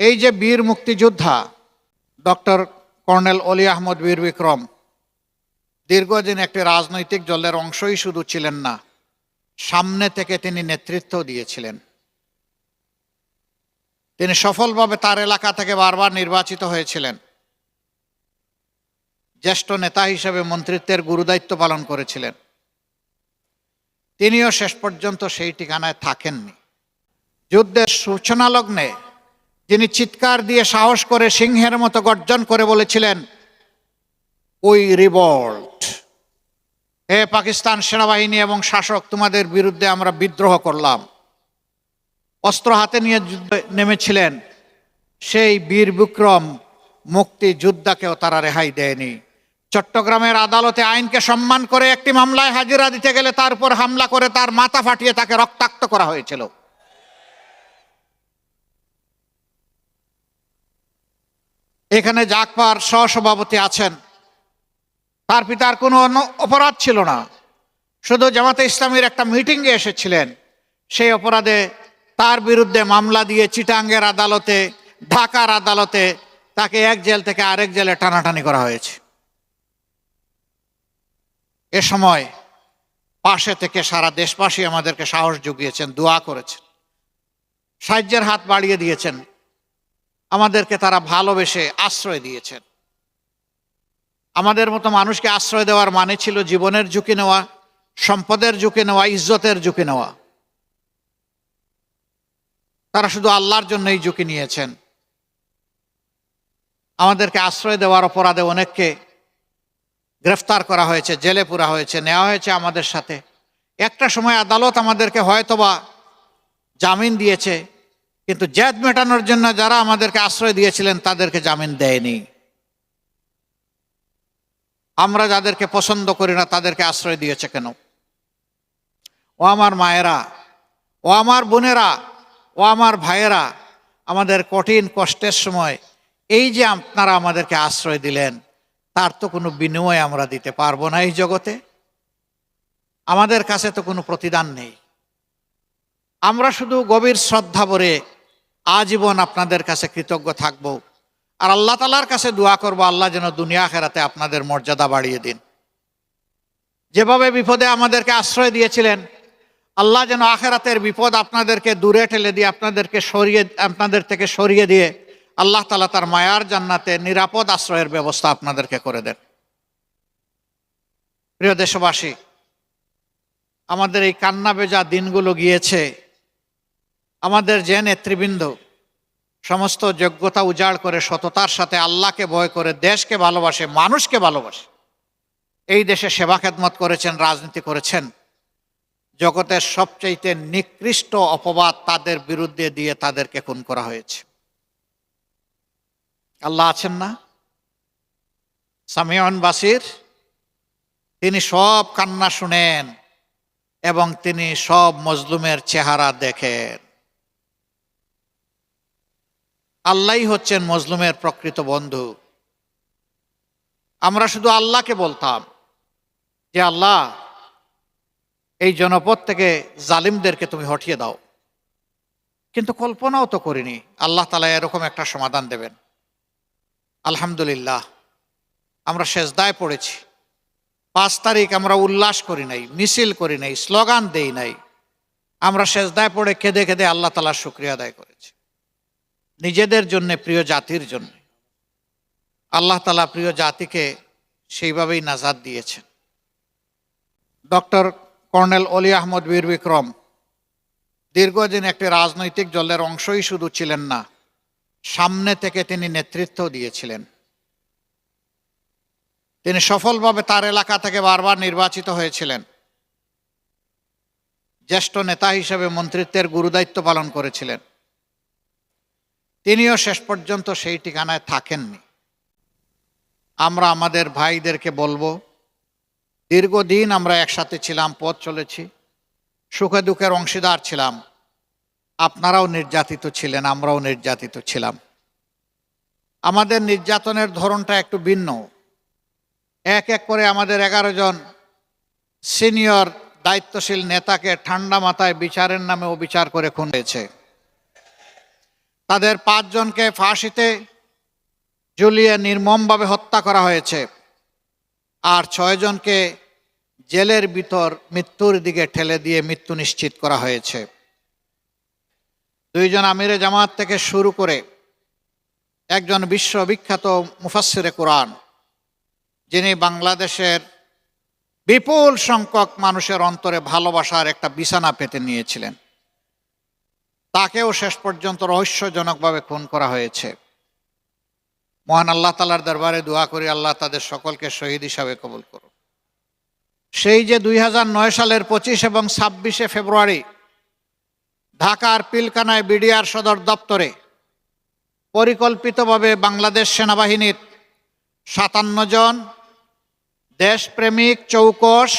এই যে বীর মুক্তিযোদ্ধা, ডক্টর কর্নেল অলি আহমদ বীর বিক্রম, দীর্ঘদিন একটি রাজনৈতিক দলের অংশই শুধু ছিলেন না, সামনে থেকে তিনি নেতৃত্ব দিয়েছিলেন। তিনি সফলভাবে তার এলাকা থেকে বারবার নির্বাচিত হয়েছিলেন। জ্যেষ্ঠ নেতা হিসেবে মন্ত্রিত্বের গুরুদায়িত্ব পালন করেছিলেন। তিনিও শেষ পর্যন্ত সেই ঠিকানায় থাকেননি। যুদ্ধের সূচনা লগ্নে যিনি চিৎকার দিয়ে সাহস করে সিংহের মতো গর্জন করে বলেছিলেন, ওই রিভল্ট, হে পাকিস্তান সেনাবাহিনী এবং শাসক, তোমাদের বিরুদ্ধে আমরা বিদ্রোহ করলাম। অস্ত্র হাতে নিয়ে যুদ্ধে নেমেছিলেন, সেই বীর বিক্রম মুক্তি যোদ্ধাকেও তারা রেহাই দেয়নি। চট্টগ্রামের আদালতে আইনকে সম্মান করে একটি মামলায় হাজিরা দিতে গেলে তার উপর হামলা করে তার মাথা ফাটিয়ে তাকে রক্তাক্ত করা হয়েছিল। এখানে জাকপার সহসভাপতি আছেন। তার পিতার কোনো অন্য- অপরাধ ছিল না। শুধু জামাতে ইসলামীর একটা মিটিংয়ে এসেছিলেন। সেই অপরাধে তার বিরুদ্ধে মামলা দিয়ে চিটাঙ্গের আদালতে, ঢাকার আদালতে তাকে এক জেল থেকে আরেক জেলে টানাটানি করা হয়েছে। এ সময় পাশে থেকে সারা দেশবাসী আমাদেরকে সাহস জুগিয়েছেন, দোয়া করেছেন। সাহায্যের হাত বাড়িয়ে দিয়েছেন। আমাদেরকে তারা ভালোবেসে আশ্রয় দিয়েছেন। আমাদের মতো মানুষকে আশ্রয় দেওয়ার মানে ছিল জীবনের ঝুঁকি নেওয়া, সম্পদের ঝুঁকি নেওয়া, ইজ্জতের ঝুঁকি নেওয়া। তারা শুধু আল্লাহর জন্যই ঝুঁকি নিয়েছেন। আমাদেরকে আশ্রয় দেওয়ার অপরাধে অনেককে গ্রেফতার করা হয়েছে, জেলে পুরা হয়েছে, নেওয়া হয়েছে আমাদের সাথে। একটা সময় আদালত আমাদেরকে হয়তোবা জামিন দিয়েছে। কিন্তু জেদ মেটানোর জন্য যারা আমাদেরকে আশ্রয় দিয়েছিলেন, তাদেরকে জামিন দেয়নি। আমরা যাদেরকে পছন্দ করি না, তাদেরকে আশ্রয় দিয়েছে কেন? ও আমার মায়েরা, ও আমার বোনেরা, ও আমার ভাইয়েরা, আমাদের কঠিন কষ্টের সময় এই যে আপনারা আমাদেরকে আশ্রয় দিলেন, তার তো কোনো বিনিময় আমরা দিতে পারব না এই জগতে। আমাদের কাছে তো কোনো প্রতিদান নেই। আমরা শুধু গভীর শ্রদ্ধা ভরে আজীবন আপনাদের কাছে কৃতজ্ঞ থাকব। আর আল্লাহ তালার কাছে দোয়া করব, আল্লাহ যেন দুনিয়া খেরাতে আপনাদের মর্যাদা বাড়িয়ে দিন। যেভাবে বিপদে আমাদেরকে আশ্রয় দিয়েছিলেন, আল্লাহ যেন আখেরাতের বিপদ আপনাদেরকে দূরে ঠেলে দিয়ে, আপনাদেরকে সরিয়ে, আপনাদের থেকে সরিয়ে দিয়ে আল্লাহ তালা তার মায়ার জান্নাতে নিরাপদ আশ্রয়ের ব্যবস্থা আপনাদেরকে করে দেন। প্রিয় দেশবাসী, আমাদের এই কান্না বেজা দিনগুলো গিয়েছে। আমাদের যে নেতৃবৃন্দ সমস্ত যোগ্যতা উজাড় করে সততার সাথে আল্লাহকে ভয় করে, দেশকে ভালোবাসে, মানুষকে ভালোবাসে, এই দেশে সেবা খেদমত করেছেন, রাজনীতি করেছেন, জগতের সবচাইতে নিকৃষ্ট অপবাদ তাদের বিরুদ্ধে দিয়ে তাদেরকে খুন করা হয়েছে। আল্লাহ আছেন না? সামিয়ন বাসির, তিনি সব কান্না শুনেন এবং তিনি সব মজলুমের চেহারা দেখেন। আল্লাহই হচ্ছেন মজলুমের প্রকৃত বন্ধু। আমরা শুধু আল্লাহকে বলতাম যে, আল্লাহ, এই জনপদ থেকে জালিমদেরকে তুমি হটিয়ে দাও। কিন্তু কল্পনাও তো করিনি, আল্লাহ তালা এরকম একটা সমাধান দেবেন। আলহামদুলিল্লাহ, আমরা শেষদায় পড়েছি। পাঁচ তারিখ আমরা উল্লাস করি নাই, মিছিল করি নাই, স্লোগান দেই নাই। আমরা শেষদায় পড়ে কেঁদে কেঁদে আল্লাহ তালার শুক্রিয়া আদায় করেছি। নিজেদের জন্য, প্রিয় জাতির জন্য। আল্লাহ তালা প্রিয় জাতিকে সেইভাবেই নাজাদ দিয়েছেন। ডক্টর কর্নেল অলি আহমদ বীর বিক্রম, দীর্ঘদিন একটি রাজনৈতিক দলের অংশই শুধু ছিলেন না, সামনে থেকে তিনি নেতৃত্ব দিয়েছিলেন। তিনি সফলভাবে তার এলাকা থেকে বারবার নির্বাচিত হয়েছিলেন। জ্যেষ্ঠ নেতা হিসেবে মন্ত্রিত্বের গুরুদায়িত্ব পালন করেছিলেন। তিনিও শেষ পর্যন্ত সেই ঠিকানায় থাকেননি। আমরা আমাদের ভাইদেরকে বলব, দীর্ঘদিন আমরা একসাথে ছিলাম, পথ চলেছি, সুখে দুঃখের অংশীদার ছিলাম। আপনারাও নির্যাতিত ছিলেন, আমরাও নির্যাতিত ছিলাম। আমাদের নির্যাতনের ধরনটা একটু ভিন্ন। এক এক করে আমাদের এগারো জন সিনিয়র দায়িত্বশীল নেতাকে ঠান্ডা মাথায় বিচারের নামে অবিচার করে খুন হয়েছে। তাদের পাঁচজনকে ফাঁসিতে ঝুলিয়ে নির্মমভাবে হত্যা করা হয়েছে। আর ছয়জনকে জেলের ভিতর মৃত্যুর দিকে ঠেলে দিয়ে মৃত্যু নিশ্চিত করা হয়েছে। দুইজন আমিরে জামাত থেকে শুরু করে একজন বিশ্ববিখ্যাত মুফাসিরে কোরআন, যিনি বাংলাদেশের বিপুল সংখ্যক মানুষের অন্তরে ভালোবাসার একটা বিছানা পেতে নিয়েছিলেন। তাকেও শেষ পর্যন্ত রহস্যজনকভাবে খুন করা হয়েছে। মহান আল্লাহ তালার দরবারে দোয়া করি আল্লাহ তাদের সকলকে শহীদ হিসাবে কবুল করুন সেই যে দুই নয় সালের পঁচিশ এবং ছাব্বিশে ফেব্রুয়ারি ঢাকার পিলকানায় বিডিআর সদর দপ্তরে পরিকল্পিতভাবে বাংলাদেশ সেনাবাহিনীর সাতান্ন জন দেশপ্রেমিক চৌকস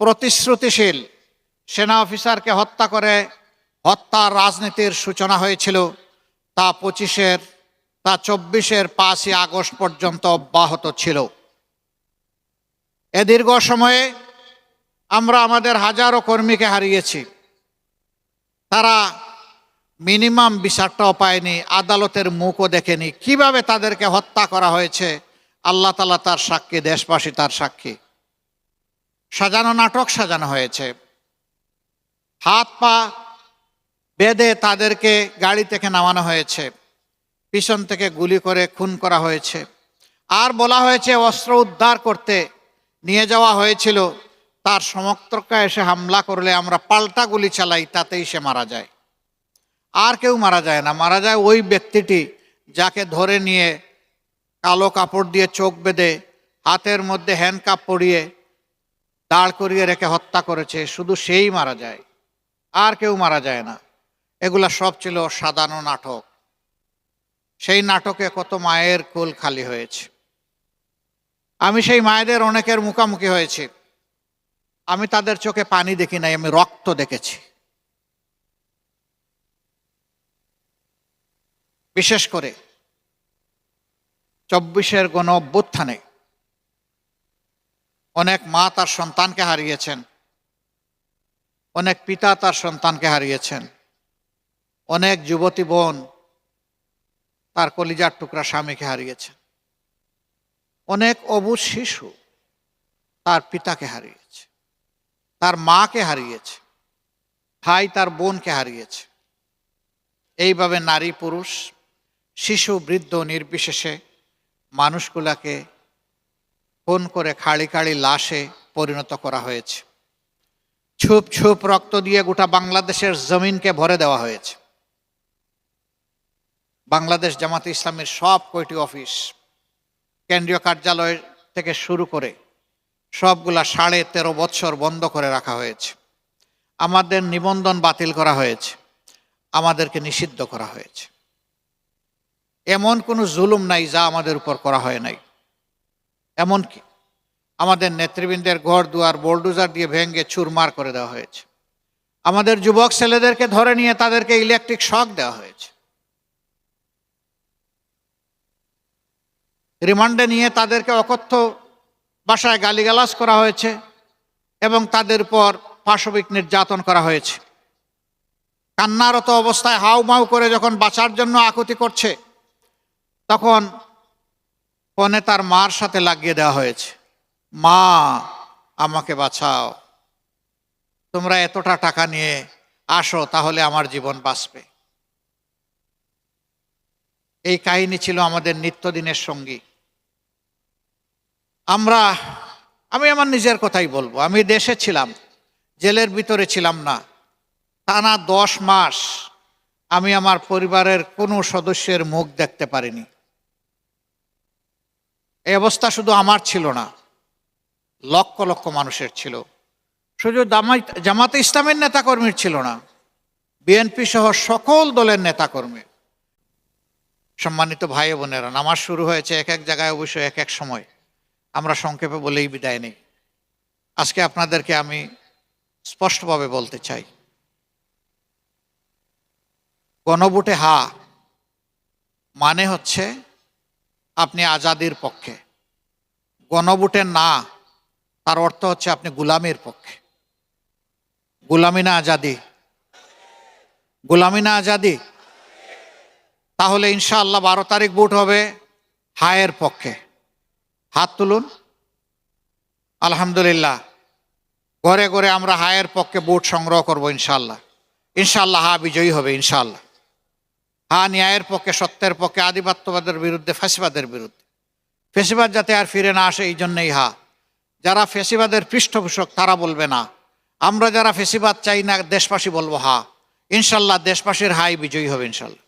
প্রতিশ্রুতিশীল সেনা অফিসারকে হত্যা করে হত্যার রাজনীতির সূচনা হয়েছিল তা পঁচিশের, তা চব্বিশের পাঁচই আগস্ট পর্যন্ত অব্যাহত ছিল। এ দীর্ঘ সময়ে আমরা আমাদের হাজারো কর্মীকে হারিয়েছি। তারা মিনিমাম বিচারটাও পায়নি, আদালতের মুখও দেখেনি। কীভাবে তাদেরকে হত্যা করা হয়েছে, আল্লাহ তালা তার সাক্ষী, দেশবাসী তার সাক্ষী। সাজানো নাটক সাজানো হয়েছে। হাত পা বেঁধে তাদেরকে গাড়ি থেকে নামানো হয়েছে, পিছন থেকে গুলি করে খুন করা হয়েছে। আর বলা হয়েছে অস্ত্র উদ্ধার করতে নিয়ে যাওয়া হয়েছিল, তার সমর্থকরা এসে হামলা করলে আমরা পাল্টা গুলি চালাই, তাতেই সে মারা যায়। আর কেউ মারা যায় না, মারা যায় ওই ব্যক্তিটি যাকে ধরে নিয়ে কালো কাপড় দিয়ে চোখ বেঁধে হাতের মধ্যে হ্যান্ডকাপ পরিয়ে দাঁড় করিয়ে রেখে হত্যা করেছে, শুধু সেই মারা যায়, আর কেউ মারা যায় না। এগুলা সব ছিল সাধারণ নাটক। সেই নাটকে কত মায়ের কোল খালি হয়েছে। আমি সেই মায়েদের অনেকের মুখামুখি হয়েছি। আমি তাদের চোখে পানি দেখি নাই, আমি রক্ত দেখেছি। বিশেষ করে চব্বিশের গণ অভ্যুত্থানে অনেক মা তার সন্তানকে হারিয়েছেন, অনেক পিতা তার সন্তানকে হারিয়েছেন। অনেক যুবতী বোন তার কলিজার টুকরা স্বামীকে হারিয়েছে। অনেক অবু শিশু তার পিতাকে হারিয়েছে, তার মাকে হারিয়েছে, ভাই তার বোনকে হারিয়েছে। এইভাবে নারী পুরুষ, শিশু, বৃদ্ধ, নির্বিশেষে মানুষগুলাকে ফোন করে খাড়ি খাড়ি লাশে পরিণত করা হয়েছে। ছুপ ছুপ রক্ত দিয়ে গোটা বাংলাদেশের জমিনকে ভরে দেওয়া হয়েছে। বাংলাদেশ জামাতে ইসলামের সব কয়টি অফিস কেন্দ্রীয় কার্যালয় থেকে শুরু করে সবগুলা সাড়ে তেরো বছর বন্ধ করে রাখা হয়েছে। আমাদের নিবন্ধন বাতিল করা হয়েছে। আমাদেরকে নিষিদ্ধ করা হয়েছে। এমন কোনো জুলুম নাই যা আমাদের উপর করা হয় নাই। এমনকি আমাদের নেতৃবৃন্দের ঘর দুয়ার বোল্ডুজার দিয়ে ভেঙ্গে চুরমার করে দেওয়া হয়েছে। আমাদের যুবক ছেলেদেরকে ধরে নিয়ে তাদেরকে ইলেকট্রিক শক দেওয়া হয়েছে। রিমান্ডে নিয়ে তাদেরকে অকথ্য বাসায় গালিগালাজ করা হয়েছে এবং তাদের উপর পাশবিক নির্যাতন করা হয়েছে। কান্নারত অবস্থায় হাউ মাউ করে যখন বাঁচার জন্য আকুতি করছে, তখন ফোনে তার মার সাথে লাগিয়ে দেওয়া হয়েছে। মা, আমাকে বাঁচাও। তোমরা এতটা টাকা নিয়ে আসো, তাহলে আমার জীবন বাঁচবে। এই কাহিনী ছিল আমাদের নিত্যদিনের সঙ্গী। আমরা, আমি আমার নিজের কথাই বলব। আমি দেশে ছিলাম, জেলের ভিতরে ছিলাম না। টানা দশ মাস আমি আমার পরিবারের কোনো সদস্যের মুখ দেখতে পারিনি। এই অবস্থা শুধু আমার ছিল না, লক্ষ লক্ষ মানুষের ছিল। শুধু জামাতে ইসলামের নেতাকর্মীর ছিল না বিএনপি সহ সকল দলের নেতাকর্মী। সম্মানিত ভাই বোনেরা, নামাজ শুরু হয়েছে এক এক জায়গায় অবশ্য এক এক সময়। আমরা সংক্ষেপে বলেই বিদায় নেই। আজকে আপনাদেরকে আমি স্পষ্টভাবে বলতে চাই। গণভোটে হা মানে হচ্ছে আপনি আজাদির পক্ষে। গণভোটে না, তার অর্থ হচ্ছে আপনি গুলামির পক্ষে। গুলামি না আজাদি? গুলামি না আজাদি? তাহলে ইনশাআল্লাহ বারো তারিখ ভোট হবে হায়ের পক্ষে। হাত তুলুন। আলহামদুলিল্লাহ। ঘরে ঘরে আমরা হায়ের পক্ষে ভোট সংগ্রহ করব ইনশাল্লাহ ইনশাল্লাহ হা বিজয়ী হবে ইনশাল্লাহ হা ন্যায়ের পক্ষে, সত্যের পক্ষে, আধিপত্যবাদের বিরুদ্ধে ফাঁসিবাদের বিরুদ্ধে। ফেসিবাদ যাতে আর ফিরে না আসে, এই জন্যই হা। যারা ফেসিবাদের পৃষ্ঠপোষক, তারা বলবে না। আমরা যারা ফেসিবাদ চাই না, দেশবাসী বলব হা। ইনশাল্লাহ দেশবাসীর হাই বিজয়ী হবে ইনশাল্লাহ